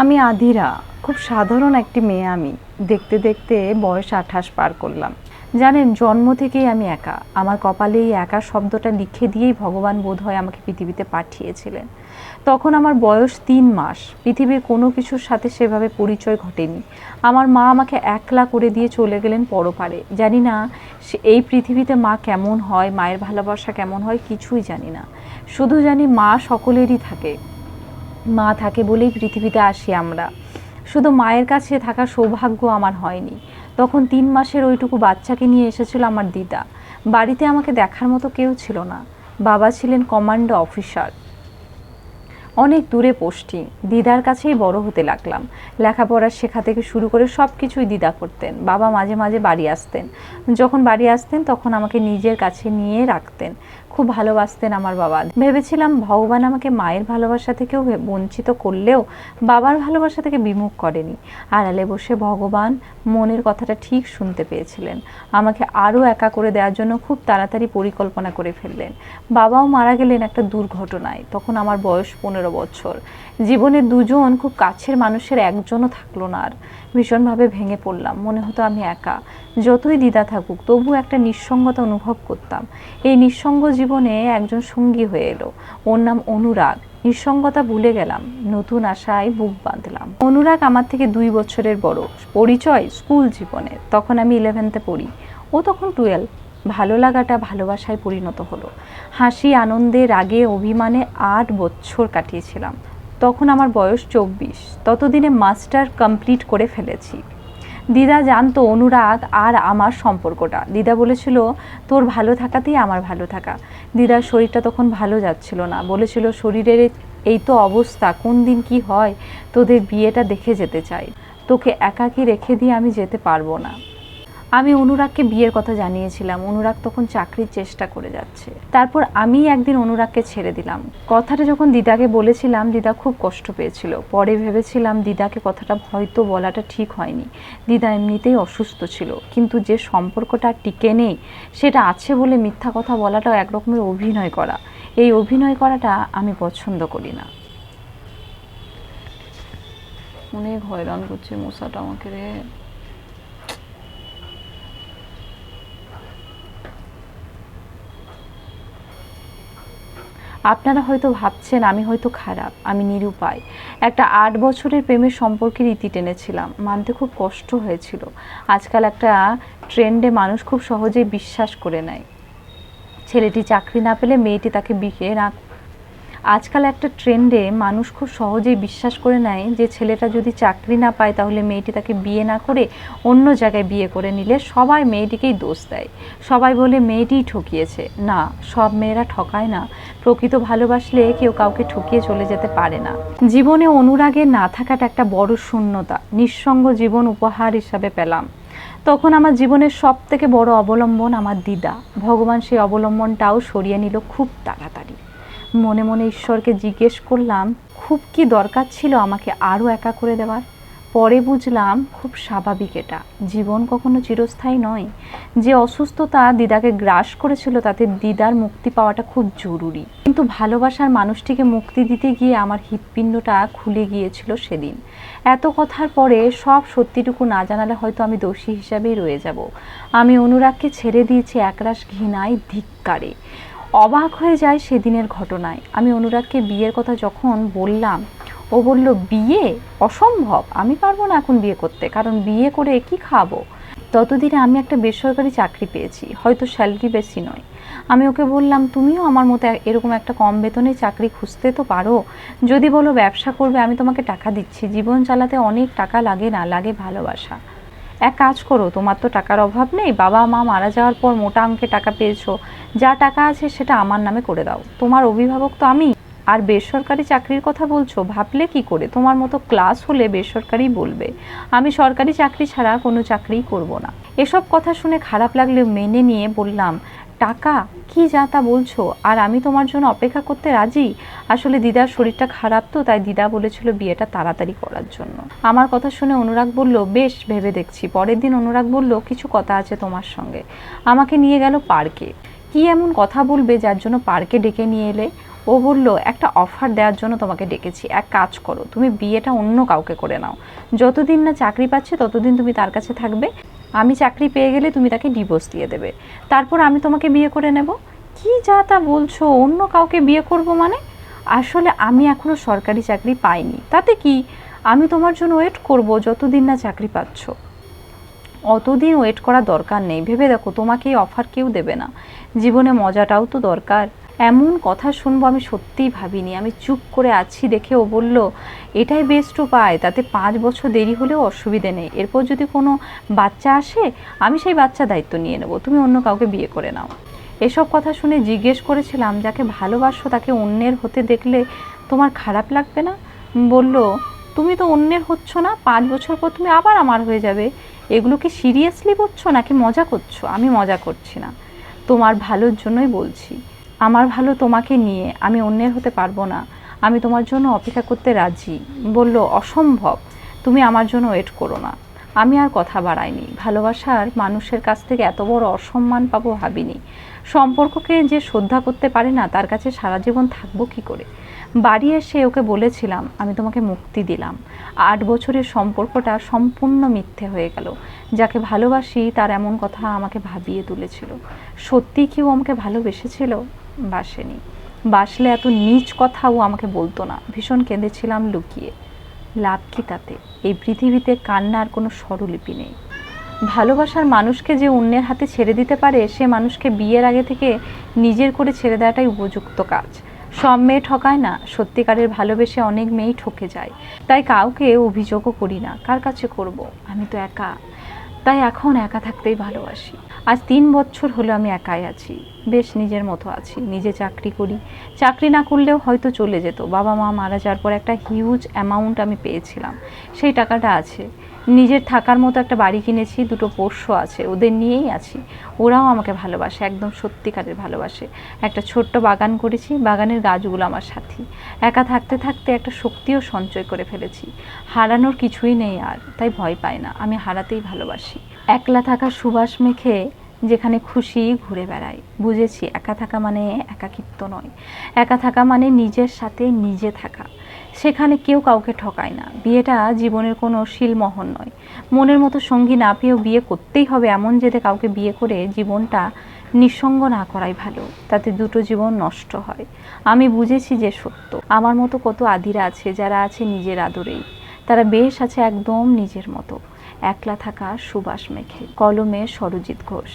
আমি আধিরা খুব সাধারণ একটি মেয়ে আমি। দেখতে দেখতে বয়স আঠাশ পার করলাম। জানেন, জন্ম থেকেই আমি একা। আমার কপালে এই একা শব্দটা লিখে দিয়েই ভগবান বোধ হয় আমাকে পৃথিবীতে পাঠিয়েছিলেন। তখন আমার বয়স তিন মাস। পৃথিবীর কোনো কিছুর সাথে সেভাবে পরিচয় ঘটেনি। আমার মা আমাকে একলা করে দিয়ে চলে গেলেন পরপারে। জানি না এই পৃথিবীতে মা কেমন হয়, মায়ের ভালোবাসা কেমন হয়, কিছুই জানি না। শুধু জানি মা সকলেরই থাকে। মা থাকে বলেই পৃথিবীতে আসি আমরা। শুধু মায়ের কাছে থাকার সৌভাগ্য আমার হয়নি। তখন তিন মাসের ওইটুকু বাচ্চাকে নিয়ে এসেছিল আমার দিদা। বাড়িতে আমাকে দেখার মতো কেউ ছিল না। বাবা ছিলেন কমান্ডো অফিসার। অনেক দূরে পোস্টিং দিদার কাছেই বড় হতে লাগলাম। লেখাপড়া শেখা থেকে শুরু করে সব কিছুই দিদা করতেন। বাবা মাঝে মাঝে বাড়ি আসতেন। যখন বাড়ি আসতেন তখন আমাকে নিজের কাছে নিয়ে রাখতেন। খুব ভালোবাসতেন আমার বাবা। ভেবেছিলাম ভগবান আমাকে মায়ের ভালোবাসা থেকেও বঞ্চিত করলেও বাবার ভালোবাসা থেকে বিমুখ করেনি। আড়ালে বসে ভগবান মনের কথাটা ঠিক শুনতে পেয়েছিলেন। আমাকে আরও একা করে দেওয়ার জন্য খুব তাড়াতাড়ি পরিকল্পনা করে ফেললেন। বাবাও মারা গেলেন একটা দুর্ঘটনায়। তখন আমার বয়স পনেরো বছর। জীবনে দুজন খুব কাছের মানুষের একজনও থাকল না আর। ভীষণভাবে ভেঙে পড়লাম। মনে হতো আমি একা। যতই দ্বিধা থাকুক তবু একটা নিঃসঙ্গতা অনুভব করতাম। এই নিঃসঙ্গ জীবনে একজন সঙ্গী হয়ে এলো। ওর নাম অনুরাগ। নিঃসঙ্গতা ভুলে গেলাম। নতুন আশায় বুক বাঁধলাম। অনুরাগ আমার থেকে দুই বছরের বড়। পরিচয় স্কুল জীবনে। তখন আমি ইলেভেন্থে পড়ি। ও তখন টুয়েলভ ভালো লাগাটা ভালোবাসায় পরিণত হলো। হাসি, আনন্দে, রাগে, অভিমানে আট বছর কাটিয়েছিলাম। তখন আমার বয়স চব্বিশ। ততদিনে মাস্টার কমপ্লিট করে ফেলেছি। দিদা জানতো অনুরাগ আর আমার সম্পর্কটা। দিদা বলেছিল, তোর ভালো থাকাতেই আমার ভালো থাকা। দিদার শরীরটা তখন ভালো যাচ্ছিল না। বলেছিল, শরীরের এই তো অবস্থা, কোন দিন কি হয়? তোদের বিয়েটা দেখে যেতে চাই। তোকে একাকি রেখে দিয়ে আমি যেতে পারব না। আমি অনুরাগকে বিয়ের কথা জানিয়েছিলাম। অনুরাগ তখন চাকরির চেষ্টা করে যাচ্ছে। তারপর আমি একদিন অনুরাগকে ছেড়ে দিলাম। কথাটা যখন দিদাকে বলেছিলাম, দিদা খুব কষ্ট পেয়েছিল। পরে ভেবেছিলাম দিদাকে কথাটা হয়তো বলাটা ঠিক হয়নি। দিদা এমনিতেই অসুস্থ ছিল। কিন্তু যে সম্পর্কটা টিকে নেই, সেটা আছে বলে মিথ্যা কথা বলাটাও একরকমের অভিনয় করা। এই অভিনয় করাটা আমি পছন্দ করি না। অনেক হয়রান করছে মশাটা আমাকে রে। আপনারা হয়তো ভাবছেন আমি হয়তো খারাপ, আমি নিরুপায়। একটা আট বছরের প্রেমের সম্পর্কে রীতি টেনেছিলাম, মানতে খুব কষ্ট হয়েছিল। আজকাল একটা ট্রেন্ডে মানুষ খুব সহজেই বিশ্বাস করে নেয়। ছেলেটি চাকরি না পেলে মেয়েটি তাকে বিয়ে না আজকাল একটা ট্রেন্ডে মানুষ খুব সহজেই বিশ্বাস করে নেয় যে ছেলেটা যদি চাকরি না পায় তাহলে মেয়েটি তাকে বিয়ে না করে অন্য জায়গায় বিয়ে করে নিলে সবাই মেয়েটিকেই দোষ দেয়। সবাই বলে মেয়েটিই ঠকিয়েছে। না, সব মেয়েরা ঠকায় না। প্রকৃত ভালোবাসলে কেউ কাউকে ঠকিয়ে চলে যেতে পারে না। জীবনে অনুরাগে না থাকাটা একটা বড় শূন্যতা। নিঃসঙ্গ জীবন উপহার হিসাবে পেলাম। তখন আমার জীবনের সব থেকে বড় অবলম্বন আমার দিদা। ভগবান সেই অবলম্বনটাও সরিয়ে নিল খুব তাড়াতাড়ি। মনে মনে ঈশ্বরকে জিজ্ঞেস করলাম, খুব কি দরকার ছিল আমাকে আরও একা করে দেওয়ার? পরে বুঝলাম, খুব স্বাভাবিক এটা। জীবন কখনো চিরস্থায়ী নয়। যে অসুস্থতা দিদাকে গ্রাস করেছিল, তাতে দিদার মুক্তি পাওয়াটা খুব জরুরি। কিন্তু ভালোবাসার মানুষটিকে মুক্তি দিতে গিয়ে আমার হৃৎপিণ্ডটা খুলে গিয়েছিল সেদিন। এত কথার পরে সব সত্যিটুকু না জানালে হয়তো আমি দোষী হিসাবেই রয়ে যাব। আমি অনুরাগকে ছেড়ে দিয়েছি একরাশ ঘৃণায়, ধিক্কারে। অবাক হয়ে যায় সেদিনের ঘটনায়। আমি অনুরাগকে বিয়ের কথা যখন বললাম, ও বলল, বিয়ে? অসম্ভব। আমি পারব না এখন বিয়ে করতে, কারণ বিয়ে করে কি খাব? ততদিনে আমি একটা বেসরকারি চাকরি পেয়েছি, হয়তো স্যালারি বেশি নয়। আমি ওকে বললাম, তুমিও আমার মতো এরকম একটা কম বেতনে চাকরি খুঁজতে তো পারো। যদি বলো ব্যবসা করবে, আমি তোমাকে টাকা দিচ্ছি। জীবন চালাতে অনেক টাকা লাগে না, লাগে ভালোবাসা। এক কাজ করো, তোমার তো টাকার অভাব নেই, বাবা মা মারা যাওয়ার পর মোটা অঙ্কে টাকা পেয়েছ, যা টাকা আছে সেটা আমার নামে করে দাও। তোমার অভিভাবক তো আমি। আর বেসরকারি চাকরির কথা বলছো, ভাবলে কি করে? তোমার মতো ক্লাস হলে বেসরকারি বলবে। আমি সরকারি চাকরি ছাড়া কোনো চাকরিই করব না। এসব কথা শুনে খারাপ লাগলেও মেনে নিয়ে বললাম টাকা? কি যা তা বলছো? আর আমি তোমার জন্য অপেক্ষা করতে রাজি? আসলে দিদার শরীরটা খারাপ তো, তাই দিদা বলেছিল বিয়েটা তাড়াতাড়ি করার জন্য। আমার কথা শুনে অনুরাগ বলল, বেশ, ভেবে দেখছি। পরের দিন অনুরাগ বলল, কিছু কথা আছে তোমার সঙ্গে। আমাকে নিয়ে গেল পার্কে। কি এমন কথা বলবে যার জন্য পার্কে ডেকে নিয়ে এলে? ও বলল, একটা অফার দেওয়ার জন্য তোমাকে ডেকেছি। এক কাজ করো, তুমি বিয়েটা অন্য কাউকে করে নাও। যতদিন না চাকরি পাচ্ছে, ততদিন তুমি তার কাছে থাকবে। আমি চাকরি পেয়ে গেলে তুমি তাকে ডিভোর্স দিয়ে দেবে। তারপর আমি তোমাকে বিয়ে করে নেব। কি যা তা বলছো? অন্য কাউকে বিয়ে করব মানে? আসলে আমি এখনও সরকারি চাকরি পাইনি। তাতে কি? আমি তোমার জন্য ওয়েট করব যতদিন না চাকরি পাচ্ছ। অতদিন ওয়েট করার দরকার নেই। ভেবে দেখো, তোমাকে এই অফার কেউ দেবে না। জীবনে মজাটাও তো দরকার। এমন কথা শুনব আমি সত্যিই ভাবিনি। আমি চুপ করে আছি দেখে ও বলল, এটাই বেস্ট উপায়, তাতে পাঁচ বছর দেরি হলেও অসুবিধে নেই। এরপর যদি কোনো বাচ্চা আসে, আমি সেই বাচ্চা দায়িত্ব নিয়ে নেব। তুমি অন্য কাউকে বিয়ে করে নাও। এসব কথা শুনে জিজ্ঞেস করেছিলাম, যাকে ভালোবাসো তাকে অন্যের হতে দেখলে তোমার খারাপ লাগবে না? বলল, তুমি তো অন্যের হচ্ছ না, পাঁচ বছর পর তুমি আবার আমার হয়ে যাবে। এগুলো কি সিরিয়াসলি বলছো নাকি মজা করছ? আমি মজা করছি না। তোমার ভালোর জন্যই বলছি। আমার ভালো তোমাকে নিয়ে আমি অন্যের হতে পারব না। আমি তোমার জন্য অপেক্ষা করতে রাজি। বলল, অসম্ভব। তুমি আমার জন্য ওয়েট করো না। আমি আর কথা বাড়াইনি। ভালোবাসার মানুষের কাছ থেকে এত বড় অসম্মান পাবো ভাবিনি। সম্পর্ককে যে শ্রদ্ধা করতে পারে না, তার কাছে সারা জীবন থাকব কি করে? বাড়ি এসে ওকে বলেছিলাম, আমি তোমাকে মুক্তি দিলাম। আট বছরের সম্পর্কটা সম্পূর্ণ মিথ্যে হয়ে গেল। যাকে ভালোবাসি, তার এমন কথা আমাকে ভাবিয়ে তুলেছিল। সত্যি কি ও আমাকে ভালোবেসেছিল? বাসেনি। বাসলে এত নিচ কথা ও আমাকে বলতো না। ভীষণ কেঁদেছিলাম লুকিয়ে। লাভ কি তাতে? এই পৃথিবীতে কান্নার কোনো স্বরলিপি নেই। ভালোবাসার মানুষকে যে অন্যের হাতে ছেড়ে দিতে পারে, সে মানুষকে বিয়ের আগে থেকে নিজের করে ছেড়ে দেওয়াটাই উপযুক্ত কাজ। সব মেয়ে ঠকায় না, সত্যিকারের ভালোবেসে অনেক মেয়েই ঠকে যায়। তাই কাউকে অভিযোগও করি না। কার কাছে করব? আমি তো একা। তাই এখন একা থাকতেই ভালোবাসি। আজ তিন বছর হলো আমি একাই আছি। বেশ নিজের মতো আছি, নিজে চাকরি করি। চাকরি না করলেও হয়তো চলে যেত। বাবা মা মারা যাওয়ার পর একটা হিউজ অ্যামাউন্ট আমি পেয়েছিলাম। সেই টাকাটা আছে। নিজের থাকার মতো একটা বাড়ি কিনেছি, দুটো পোষ্য আছে, ওদের নিয়েই আছি। ওরাও আমাকে ভালোবাসে, একদম সত্যিকারের ভালোবাসে। একটা ছোট্ট বাগান করেছি, বাগানের গাছগুলো আমার সাথী। একা থাকতে থাকতে একটা শক্তিও সঞ্চয় করে ফেলেছি। হারানোর কিছুই নেই আর, তাই ভয় পাই না। আমি হারাতেই ভালোবাসি। একলা থাকা সুবাস মেখে যেখানে খুশি ঘুরে বেড়াই। বুঝেছি, একা থাকা মানে একাকিত্ব নয়। একা থাকা মানে নিজের সাথে নিজে থাকা। সেখানে কেউ কাউকে ঠকায় না। বিয়েটা জীবনের কোনো শিলমোহন নয়। মনের মতো সঙ্গী না পেয়েও বিয়ে করতেই হবে এমন যেতে কাউকে বিয়ে করে জীবনটা নিঃসঙ্গ না করাই ভালো। তাতে দুটো জীবন নষ্ট হয়। আমি বুঝেছি যে সত্য। আমার মতো কত আদিরা আছে যারা আছে নিজের আদরেই। তারা বেশ আছে একদম নিজের মতো। একলা থাকা সুবাস মেখে কলমে সরজিৎ ঘোষ।